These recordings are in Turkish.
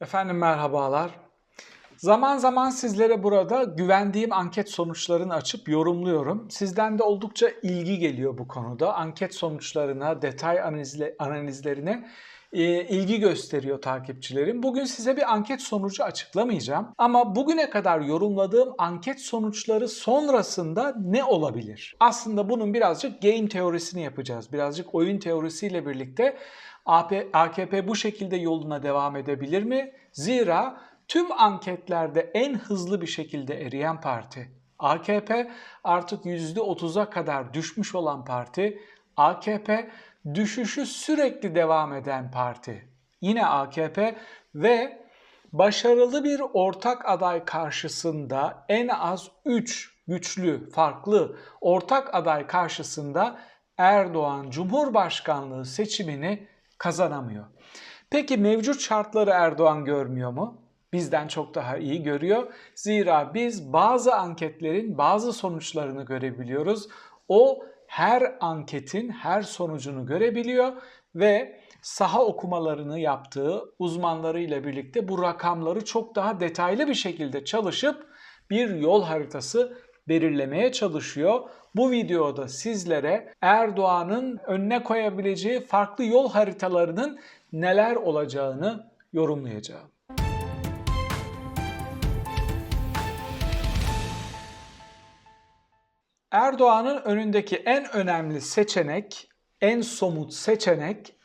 Efendim merhabalar. Zaman zaman sizlere burada güvendiğim anket sonuçlarını açıp yorumluyorum. Sizden de oldukça ilgi geliyor bu konuda. Anket sonuçlarına, detay analizle, analizlerine e, ilgi gösteriyor takipçilerim. Bugün size bir anket sonucu açıklamayacağım. Ama bugüne kadar yorumladığım anket sonuçları sonrasında ne olabilir? Aslında bunun birazcık game teorisini yapacağız. Birazcık oyun teorisiyle birlikte AKP bu şekilde yoluna devam edebilir mi? Zira tüm anketlerde en hızlı bir şekilde eriyen parti AKP artık %30'a kadar düşmüş olan parti AKP düşüşü sürekli devam eden parti yine AKP ve başarılı bir ortak aday karşısında en az 3 güçlü, farklı ortak aday karşısında Erdoğan Cumhurbaşkanlığı seçimini kazanamıyor. Peki mevcut şartları Erdoğan görmüyor mu? Bizden çok daha iyi görüyor. Zira biz bazı anketlerin bazı sonuçlarını görebiliyoruz. O her anketin her sonucunu görebiliyor ve saha okumalarını yaptığı uzmanlarıyla birlikte bu rakamları çok daha detaylı bir şekilde çalışıp bir yol haritası belirlemeye çalışıyor. Bu videoda sizlere Erdoğan'ın önüne koyabileceği farklı yol haritalarının neler olacağını yorumlayacağım. Erdoğan'ın önündeki en önemli seçenek, en somut seçenek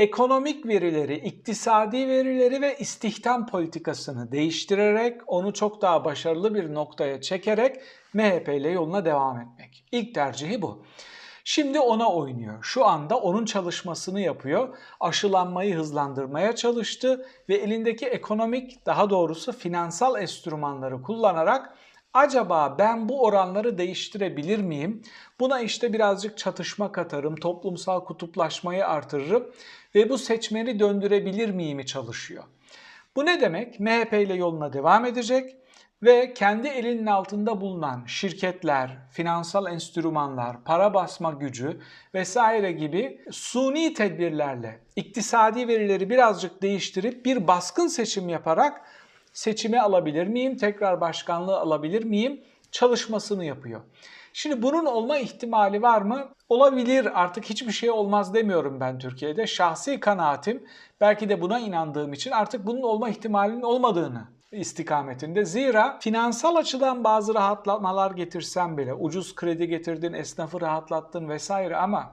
ekonomik verileri, iktisadi verileri ve istihdam politikasını değiştirerek onu çok daha başarılı bir noktaya çekerek MHP ile yoluna devam etmek. İlk tercihi bu. Şimdi ona oynuyor. Şu anda onun çalışmasını yapıyor. Aşılanmayı hızlandırmaya çalıştı ve elindeki ekonomik, daha doğrusu finansal enstrümanları kullanarak acaba ben bu oranları değiştirebilir miyim? Buna işte birazcık çatışma katarım, toplumsal kutuplaşmayı artırırım ve bu seçmeni döndürebilir miyimi çalışıyor. Bu ne demek? MHP ile yoluna devam edecek ve kendi elinin altında bulunan şirketler, finansal enstrümanlar, para basma gücü vesaire gibi suni tedbirlerle iktisadi verileri birazcık değiştirip bir baskın seçim yaparak seçimi alabilir miyim, tekrar başkanlığı alabilir miyim çalışmasını yapıyor. Şimdi bunun olma ihtimali var mı? Olabilir artık hiçbir şey olmaz demiyorum ben Türkiye'de. Şahsi kanaatim belki de buna inandığım için artık bunun olma ihtimalinin olmadığını istikametinde. Zira finansal açıdan bazı rahatlamalar getirsen bile ucuz kredi getirdin, esnafı rahatlattın vesaire ama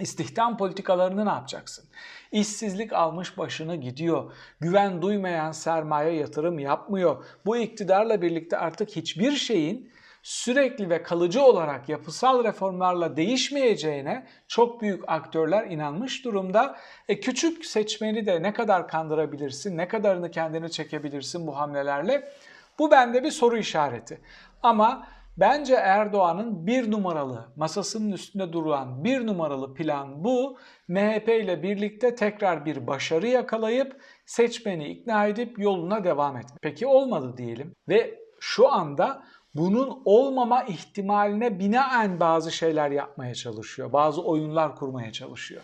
İstihdam politikalarını ne yapacaksın? İşsizlik almış başını gidiyor. Güven duymayan sermaye yatırım yapmıyor. Bu iktidarla birlikte artık hiçbir şeyin sürekli ve kalıcı olarak yapısal reformlarla değişmeyeceğine çok büyük aktörler inanmış durumda. E küçük seçmeni de ne kadar kandırabilirsin, ne kadarını kendine çekebilirsin bu hamlelerle? Bu bende bir soru işareti. Ama Bence Erdoğan'ın bir numaralı masasının üstünde durulan bir numaralı plan bu. MHP ile birlikte tekrar bir başarı yakalayıp seçmeni ikna edip yoluna devam etmek. Peki olmadı diyelim ve şu anda bunun olmama ihtimaline binaen bazı şeyler yapmaya çalışıyor. Bazı oyunlar kurmaya çalışıyor.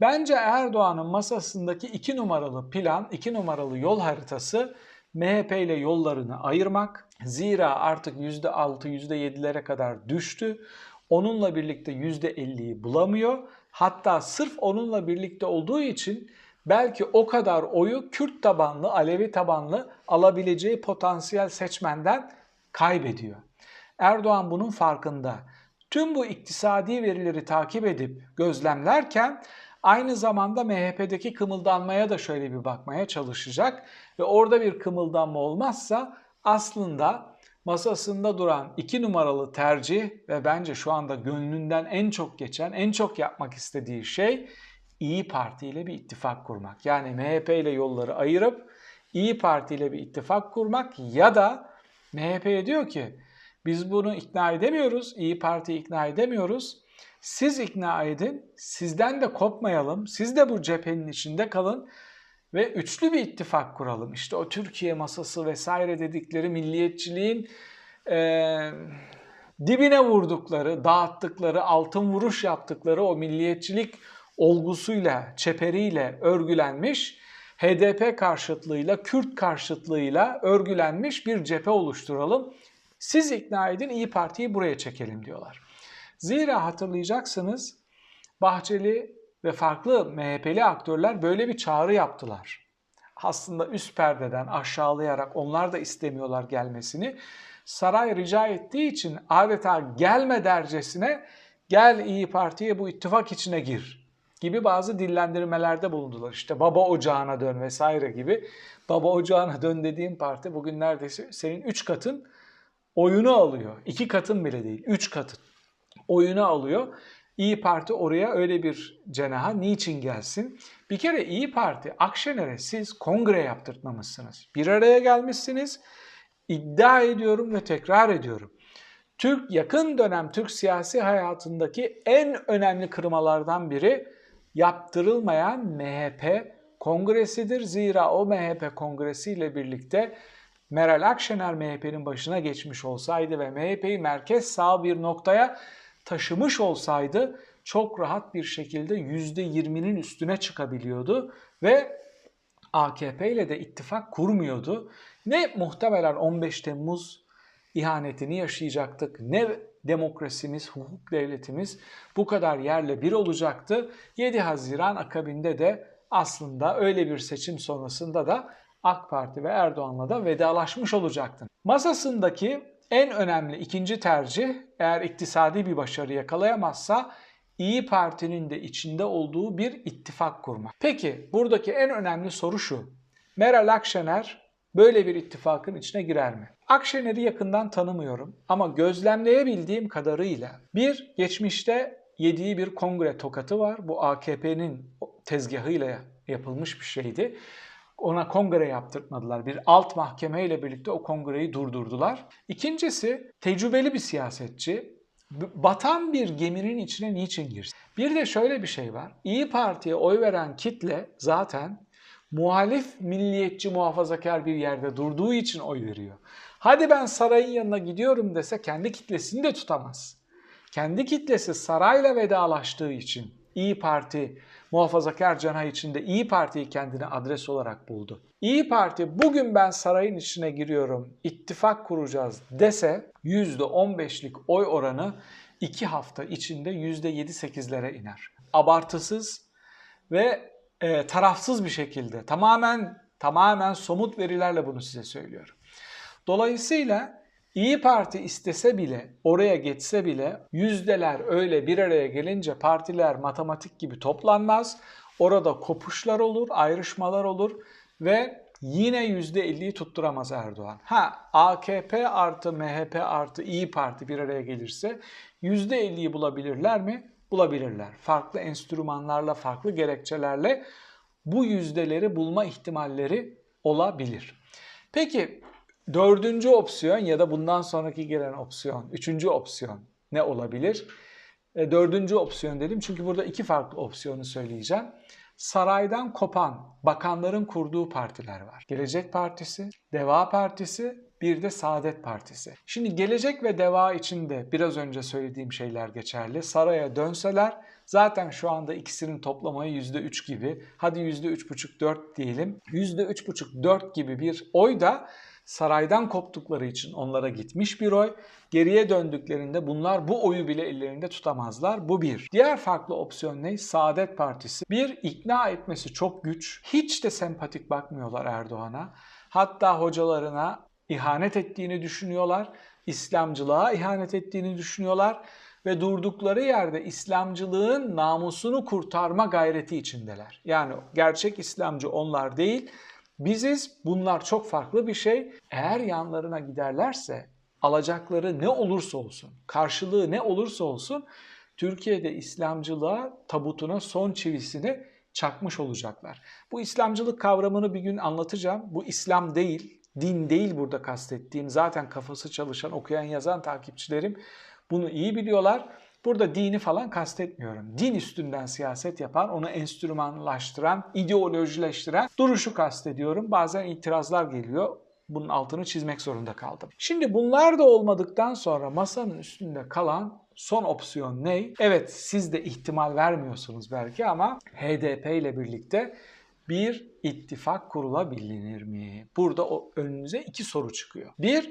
Bence Erdoğan'ın masasındaki iki numaralı plan, iki numaralı yol haritası MHP ile yollarını ayırmak. Zira artık %6, %7'lere kadar düştü. Onunla birlikte %50'yi bulamıyor. Hatta sırf onunla birlikte olduğu için belki o kadar oyu Kürt tabanlı, Alevi tabanlı alabileceği potansiyel seçmenden kaybediyor. Erdoğan bunun farkında. Tüm bu iktisadi verileri takip edip gözlemlerken Aynı zamanda MHP'deki kımıldanmaya da şöyle bir bakmaya çalışacak ve orada bir kımıldanma olmazsa aslında masasında duran iki numaralı tercih ve bence şu anda gönlünden en çok geçen, en çok yapmak istediği şey İyi Parti ile bir ittifak kurmak. Yani MHP ile yolları ayırıp İyi Parti ile bir ittifak kurmak ya da MHP'ye diyor ki biz bunu ikna edemiyoruz, İyi Parti ikna edemiyoruz. Siz ikna edin, sizden de kopmayalım, siz de bu cephenin içinde kalın ve üçlü bir ittifak kuralım. İşte o Türkiye masası vesaire dedikleri milliyetçiliğin e, dibine vurdukları, dağıttıkları, altın vuruş yaptıkları o milliyetçilik olgusuyla, çeperiyle örgülenmiş HDP karşıtlığıyla, Kürt karşıtlığıyla örgülenmiş bir cephe oluşturalım. Siz ikna edin İyi Parti'yi buraya çekelim diyorlar. Zira hatırlayacaksınız Bahçeli ve farklı MHP'li aktörler böyle bir çağrı yaptılar. Aslında üst perdeden aşağılayarak onlar da istemiyorlar gelmesini. Saray rica ettiği için adeta gelme dercesine gel İyi Parti'ye bu ittifak içine gir gibi bazı dillendirmelerde bulundular. İşte baba ocağına dön vesaire gibi. Baba ocağına dön dediğim parti bugün neredeyse senin 3 katın oyunu alıyor. 2 katın bile değil, 3 katın oyunu alıyor. İyi Parti oraya öyle bir cenaha niçin gelsin? Bir kere İyi Parti Akşener'e siz kongre yaptırtmamışsınız. Bir araya gelmişsiniz. İddia ediyorum ve tekrar ediyorum. Türk yakın dönem Türk siyasi hayatındaki en önemli kırmalardan biri yaptırılmayan MHP kongresidir. Zira o MHP kongresiyle birlikte Meral Akşener MHP'nin başına geçmiş olsaydı ve MHP'yi merkez sağ bir noktaya taşımış olsaydı çok rahat bir şekilde %20'nin üstüne çıkabiliyordu ve AKP ile de ittifak kurmuyordu. Ne muhtemelen 15 Temmuz ihanetini yaşayacaktık ne demokrasimiz, hukuk devletimiz bu kadar yerle bir olacaktı. 7 Haziran akabinde de aslında öyle bir seçim sonrasında da AK Parti ve Erdoğan'la da vedalaşmış olacaktın. Masasındaki en önemli ikinci tercih eğer iktisadi bir başarı yakalayamazsa İyi Parti'nin de içinde olduğu bir ittifak kurma. Peki buradaki en önemli soru şu. Meral Akşener böyle bir ittifakın içine girer mi? Akşener'i yakından tanımıyorum ama gözlemleyebildiğim kadarıyla bir geçmişte yediği bir kongre tokatı var. Bu AKP'nin tezgahıyla yapılmış bir şeydi. Ona kongre yaptırtmadılar. Bir alt mahkeme ile birlikte o kongreyi durdurdular. İkincisi tecrübeli bir siyasetçi. Batan bir geminin içine niçin girsin? Bir de şöyle bir şey var. İyi Parti'ye oy veren kitle zaten muhalif milliyetçi muhafazakar bir yerde durduğu için oy veriyor. Hadi ben sarayın yanına gidiyorum dese kendi kitlesini de tutamaz. Kendi kitlesi sarayla vedalaştığı için İyi Parti muhafazakar cenah içinde İyi Parti'yi kendine adres olarak buldu. İyi Parti bugün ben sarayın içine giriyorum, ittifak kuracağız dese %15'lik oy oranı 2 hafta içinde %7-8'lere iner. Abartısız ve e, tarafsız bir şekilde tamamen tamamen somut verilerle bunu size söylüyorum. Dolayısıyla İyi Parti istese bile, oraya geçse bile yüzdeler öyle bir araya gelince partiler matematik gibi toplanmaz. Orada kopuşlar olur, ayrışmalar olur ve yine %50'yi tutturamaz Erdoğan. Ha AKP artı MHP artı İyi Parti bir araya gelirse %50'yi bulabilirler mi? Bulabilirler. Farklı enstrümanlarla, farklı gerekçelerle bu yüzdeleri bulma ihtimalleri olabilir. Peki Dördüncü opsiyon ya da bundan sonraki gelen opsiyon, üçüncü opsiyon ne olabilir? E, dördüncü opsiyon dedim çünkü burada iki farklı opsiyonu söyleyeceğim. Saraydan kopan bakanların kurduğu partiler var. Gelecek Partisi, Deva Partisi, bir de Saadet Partisi. Şimdi Gelecek ve Deva için de biraz önce söylediğim şeyler geçerli. Saraya dönseler zaten şu anda ikisinin toplamayı %3 gibi, hadi %3,5-4 diyelim. %3,5-4 gibi bir oy da saraydan koptukları için onlara gitmiş bir oy. Geriye döndüklerinde bunlar bu oyu bile ellerinde tutamazlar. Bu bir. Diğer farklı opsiyon ne? Saadet Partisi. Bir, ikna etmesi çok güç. Hiç de sempatik bakmıyorlar Erdoğan'a. Hatta hocalarına ihanet ettiğini düşünüyorlar. İslamcılığa ihanet ettiğini düşünüyorlar ve durdukları yerde İslamcılığın namusunu kurtarma gayreti içindeler. Yani gerçek İslamcı onlar değil, Biziz bunlar çok farklı bir şey. Eğer yanlarına giderlerse alacakları ne olursa olsun, karşılığı ne olursa olsun Türkiye'de İslamcılığa tabutuna son çivisini çakmış olacaklar. Bu İslamcılık kavramını bir gün anlatacağım. Bu İslam değil, din değil burada kastettiğim. Zaten kafası çalışan, okuyan, yazan takipçilerim bunu iyi biliyorlar. Burada dini falan kastetmiyorum. Din üstünden siyaset yapan, onu enstrümanlaştıran, ideolojileştiren duruşu kastediyorum. Bazen itirazlar geliyor. Bunun altını çizmek zorunda kaldım. Şimdi bunlar da olmadıktan sonra masanın üstünde kalan son opsiyon ne? Evet siz de ihtimal vermiyorsunuz belki ama HDP ile birlikte bir ittifak kurulabilir mi? Burada o önünüze iki soru çıkıyor. Bir,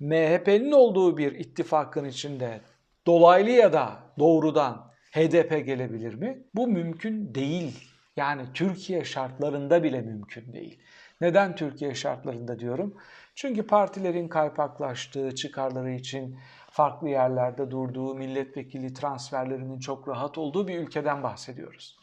MHP'nin olduğu bir ittifakın içinde dolaylı ya da doğrudan HDP gelebilir mi? Bu mümkün değil. Yani Türkiye şartlarında bile mümkün değil. Neden Türkiye şartlarında diyorum? Çünkü partilerin kaypaklaştığı, çıkarları için farklı yerlerde durduğu, milletvekili transferlerinin çok rahat olduğu bir ülkeden bahsediyoruz.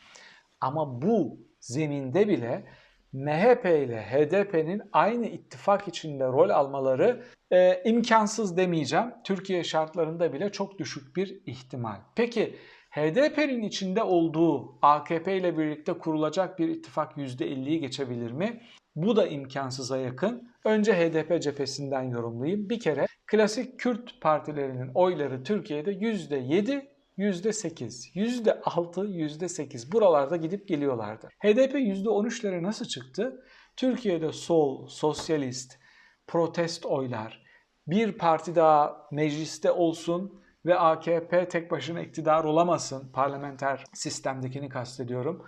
Ama bu zeminde bile MHP ile HDP'nin aynı ittifak içinde rol almaları e, imkansız demeyeceğim. Türkiye şartlarında bile çok düşük bir ihtimal. Peki HDP'nin içinde olduğu AKP ile birlikte kurulacak bir ittifak %50'yi geçebilir mi? Bu da imkansıza yakın. Önce HDP cephesinden yorumlayayım. Bir kere klasik Kürt partilerinin oyları Türkiye'de %7 %8, %6, %8 buralarda gidip geliyorlardı. HDP %13'lere nasıl çıktı? Türkiye'de sol, sosyalist, protest oylar, bir parti daha mecliste olsun ve AKP tek başına iktidar olamasın, parlamenter sistemdekini kastediyorum,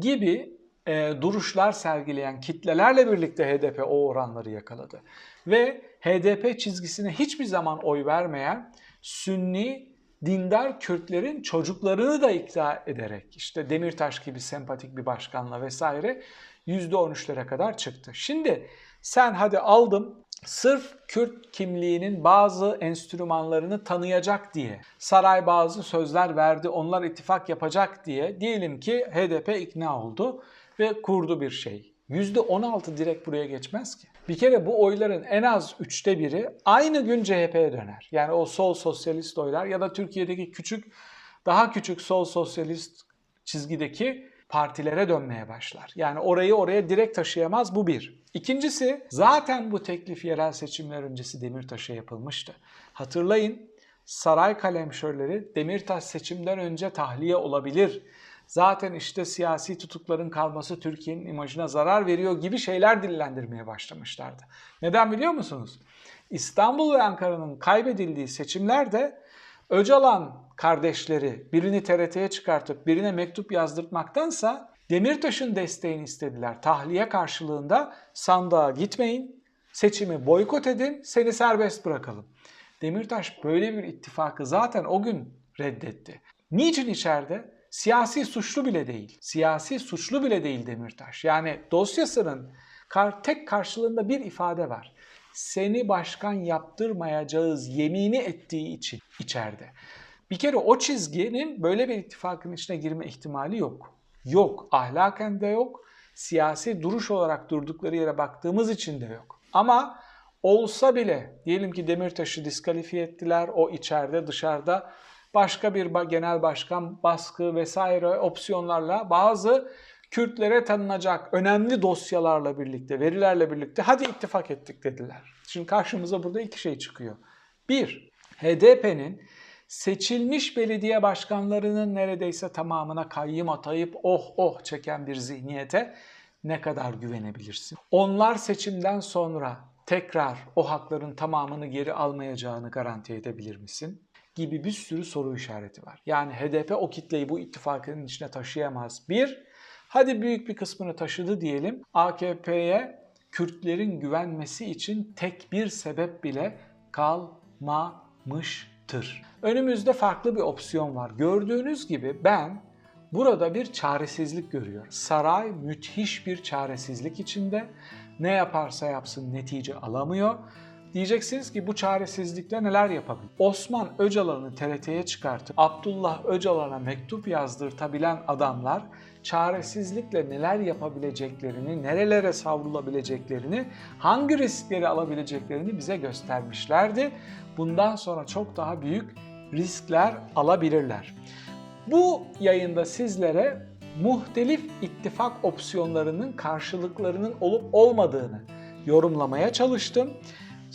gibi e, duruşlar sergileyen kitlelerle birlikte HDP o oranları yakaladı. Ve HDP çizgisine hiçbir zaman oy vermeyen Sünni dindar Kürtlerin çocuklarını da ikna ederek işte Demirtaş gibi sempatik bir başkanla vesaire %13'lere kadar çıktı. Şimdi sen hadi aldım sırf Kürt kimliğinin bazı enstrümanlarını tanıyacak diye saray bazı sözler verdi onlar ittifak yapacak diye diyelim ki HDP ikna oldu ve kurdu bir şey. %16 direkt buraya geçmez ki. Bir kere bu oyların en az üçte biri aynı gün CHP'ye döner. Yani o sol sosyalist oylar ya da Türkiye'deki küçük, daha küçük sol sosyalist çizgideki partilere dönmeye başlar. Yani orayı oraya direkt taşıyamaz bu bir. İkincisi zaten bu teklif yerel seçimler öncesi Demirtaş'a yapılmıştı. Hatırlayın saray kalemşörleri Demirtaş seçimden önce tahliye olabilir zaten işte siyasi tutukların kalması Türkiye'nin imajına zarar veriyor gibi şeyler dillendirmeye başlamışlardı. Neden biliyor musunuz? İstanbul ve Ankara'nın kaybedildiği seçimlerde Öcalan kardeşleri birini TRT'ye çıkartıp birine mektup yazdırtmaktansa Demirtaş'ın desteğini istediler. Tahliye karşılığında sandığa gitmeyin, seçimi boykot edin, seni serbest bırakalım. Demirtaş böyle bir ittifakı zaten o gün reddetti. Niçin içeride? Siyasi suçlu bile değil. Siyasi suçlu bile değil Demirtaş. Yani dosyasının tek karşılığında bir ifade var. Seni başkan yaptırmayacağız yemini ettiği için içeride. Bir kere o çizginin böyle bir ittifakın içine girme ihtimali yok. Yok. Ahlaken de yok. Siyasi duruş olarak durdukları yere baktığımız için de yok. Ama olsa bile diyelim ki Demirtaş'ı diskalifiye ettiler. O içeride dışarıda başka bir genel başkan baskı vesaire opsiyonlarla bazı Kürtlere tanınacak önemli dosyalarla birlikte, verilerle birlikte hadi ittifak ettik dediler. Şimdi karşımıza burada iki şey çıkıyor. Bir, HDP'nin seçilmiş belediye başkanlarının neredeyse tamamına kayyım atayıp oh oh çeken bir zihniyete ne kadar güvenebilirsin? Onlar seçimden sonra tekrar o hakların tamamını geri almayacağını garanti edebilir misin? Gibi bir sürü soru işareti var. Yani HDP o kitleyi bu ittifakın içine taşıyamaz. Bir, hadi büyük bir kısmını taşıdı diyelim. AKP'ye Kürtlerin güvenmesi için tek bir sebep bile kalmamıştır. Önümüzde farklı bir opsiyon var. Gördüğünüz gibi ben burada bir çaresizlik görüyorum. Saray müthiş bir çaresizlik içinde. Ne yaparsa yapsın netice alamıyor Diyeceksiniz ki bu çaresizlikle neler yapabilir? Osman Öcalan'ı TRT'ye çıkartıp Abdullah Öcalan'a mektup yazdırtabilen adamlar çaresizlikle neler yapabileceklerini, nerelere savrulabileceklerini, hangi riskleri alabileceklerini bize göstermişlerdi. Bundan sonra çok daha büyük riskler alabilirler. Bu yayında sizlere muhtelif ittifak opsiyonlarının karşılıklarının olup olmadığını yorumlamaya çalıştım.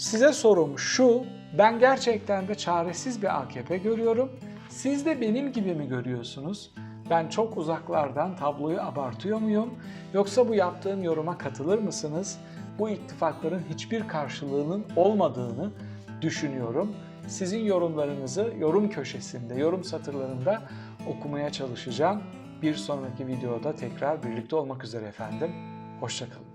Size sorum şu, ben gerçekten de çaresiz bir AKP görüyorum. Siz de benim gibi mi görüyorsunuz? Ben çok uzaklardan tabloyu abartıyor muyum? Yoksa bu yaptığım yoruma katılır mısınız? Bu ittifakların hiçbir karşılığının olmadığını düşünüyorum. Sizin yorumlarınızı yorum köşesinde, yorum satırlarında okumaya çalışacağım. Bir sonraki videoda tekrar birlikte olmak üzere efendim. Hoşçakalın.